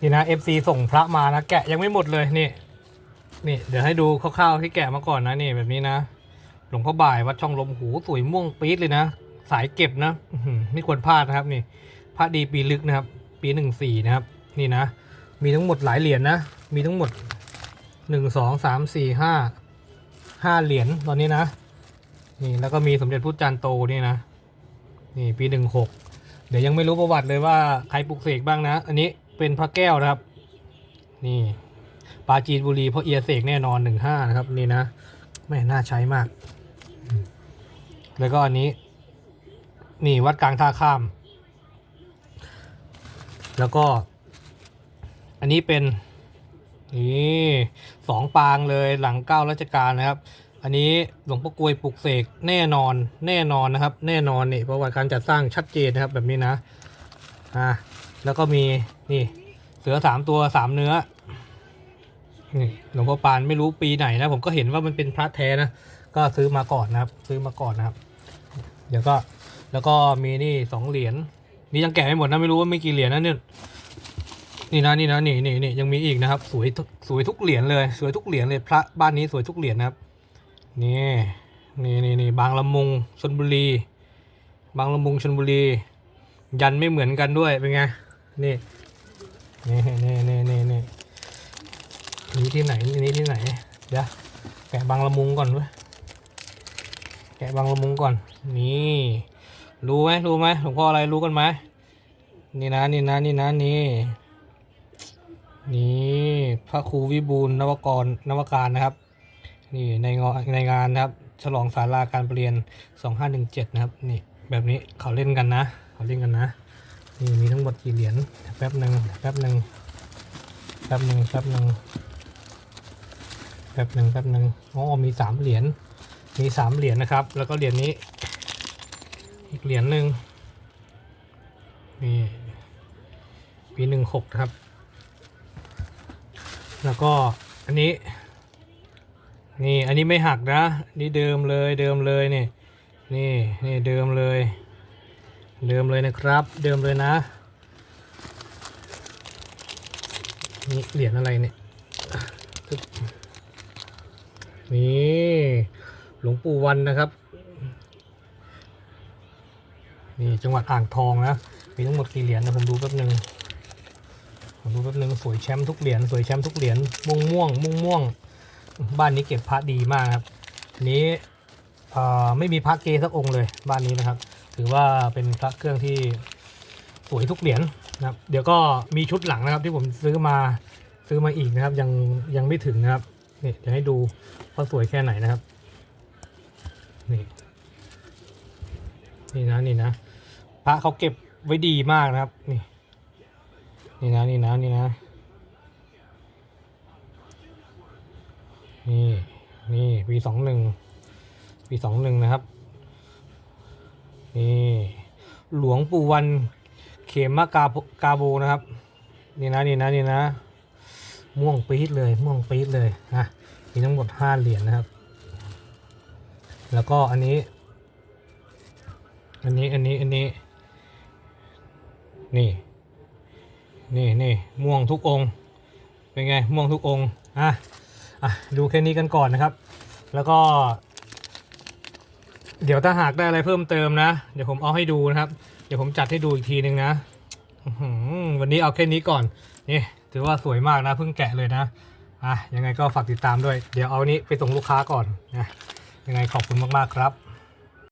นี่นะ FC ส่งพระมานะแกะยังไม่หมดเลยนี่นี่ เดี๋ยวให้ดูคร่าวๆที่แกะมาก่อนนะนี่แบบนี้นะ หลวงพ่อบ่ายวัดช่องลมหูสวยม่วงปี๊ดเลยนะ สายเก็บนะไม่ควรพลาดนะครับนี่พระดีปีลึกนะครับ ปีหนึ่งสี่นะครับ นี่นะ มีทั้งหมดหลายเหรียญนะมีทั้งหมดหนึ่งสองสามสี่ห้าห้าเหรียญตอนนี้นะ นี่แล้วก็มีสมเด็จพุทธจารย์โตนี่นะ นี่ปีหนึ่งหกเดี๋ยวยังไม่รู้ประวัติเลยว่าใครปลุกเสกบ้างนะ อันนี้ เป็นพระแก้วนะครับ นี่ปราจีนบุรีเพราะเอียเสกแน่นอนหนึ่งห้านะครับ นี่นะไม่น่าใช้มาก แล้วก็อันนี้ นี่วัดกลางท่าข้าม แล้วก็ อันนี้เป็นนี่สองปางเลยหลังเก้ารัชกาลนะครับ อันนี้หลวงพ่อกลวยปลุกเสกแน่นอนแน่นอนนะครับ แน่นอนนี่ประวัติการจัดสร้างชัดเจนนะครับแบบนี้นะอ่า แล้วก็มีนี่เสือสามตัวสามเนื้อ นี่หลวงพ่อปานไม่รู้ปีไหนนะ ผมก็เห็นว่ามันเป็นพระแท้นะ ก็ซื้อมาก่อนนะครับ ซื้อมาก่อนนะครับ เดี๋ยวก็แล้วก็มีนี่สองเหรียญนี่ยังแกะไม่หมดนะไม่รู้ว่าไม่กี่เหรียญนะเนี่ยนี่นะนี่นะนี่นี่นี่ยังมีอีกนะครับ สวยทุกสวยทุกเหรียญเลยสวยทุกเหรียญเลยพระบ้านนี้สวยทุกเหรียญนะครับนี่นี่นี่นี่บางละมุงชนบุรี บางละมุงชนบุรี ยันไม่เหมือนกันด้วยเป็นไง นี่นี่นี่นี่นี่นี่นี่ที่ไหนนี่ที่ไหน เดี๋ยวแกะบางละมุงก่อนเว้ยแกะบางละมุงก่อน นี่ รู้ไหมรู้ไหมหลวงพ่ออะไรรู้กันไหมนี่นะนี่นะนี่นะนี่นี่พระครูวิบูลนวกรนวการนะครับ นี่ในงอในงานนะครับ ฉลองศาลาการประเรียน 2517 นะครับ นี่แบบนี้เขาเล่นกันนะ เขาเล่นกันนะ นี่มีทั้งหมดกี่เหรียญแป๊บหนึ่งแป๊บหนึ่งแป๊บหนึ่งแป๊บหนึ่งแป๊บหนึ่งแป๊บหนึ่งอ๋อมีสามเหรียญมีสามเหรียญนะครับ แล้วก็เหรียญนี้ อีกเหรียญหนึ่งนี่ปีหนึ่งหกครับ แล้วก็อันนี้ นี่อันนี้ไม่หักนะนี่เดิมเลยเดิมเลยนี่นี่นี่เดิมเลย เดิมเลยนะครับ เดิมเลยนะนี่เหรียญอะไรเนี่ยนี่หลวงปู่วันนะครับนี่จังหวัดอ่างทองนะมีทั้งหมดกี่เหรียญนะผมดูแป๊บหนึ่งผมดูแป๊บนึงสวยแชมป์ทุกเหรียญสวยแชมป์ทุกเหรียญม่วงม่วงม่วงม่วงบ้านนี้เก็บพระดีมากครับนี่ไม่มีพระเกสักองค์เลยบ้านนี้นะครับ ถือว่าเป็นพระเครื่องที่สวยทุกเหรียญนะครับ เดี๋ยวก็มีชุดหลังนะครับที่ผมซื้อมาซื้อมาอีกนะครับ ยังยังไม่ถึงนะครับนี่เดี๋ยวให้ดูว่าสวยแค่ไหนนะครับนี่นี่นะนี่นะพระเขาเก็บไว้ดีมากนะครับ นี่ นี่นะนี่นะนี่นะนี่นี่ปีสองหนึ่งปีสองหนึ่งนะครับ นี่หลวงปู่วันเขมกาโกาโบนะครับ นี่นะนี่นะนี่นะ ม่วงปี๊ดเลยม่วงปี๊ดเลยนะมีทั้งหมดห้าเหรียญนะครับ แล้วก็อันนี้ อันนี้อันนี้อันนี้ นี่นี่นี่ม่วงทุกองเป็นไงม่วงทุกองอะอะดูแค่นี้กันก่อนนะครับ แล้วก็ เดี๋ยวถ้าหากได้อะไรเพิ่มเติมนะ เดี๋ยวผมเอาให้ดูนะครับ เดี๋ยวผมจัดให้ดูอีกทีหนึ่งนะวันนี้เอาแค่นี้ก่อน นี่ถือว่าสวยมากนะเพิ่งแกะเลยนะอะยังไงก็ฝากติดตามด้วย เดี๋ยวเอานี้ไปส่งลูกค้าก่อนนะยังไงขอบคุณมากๆครับ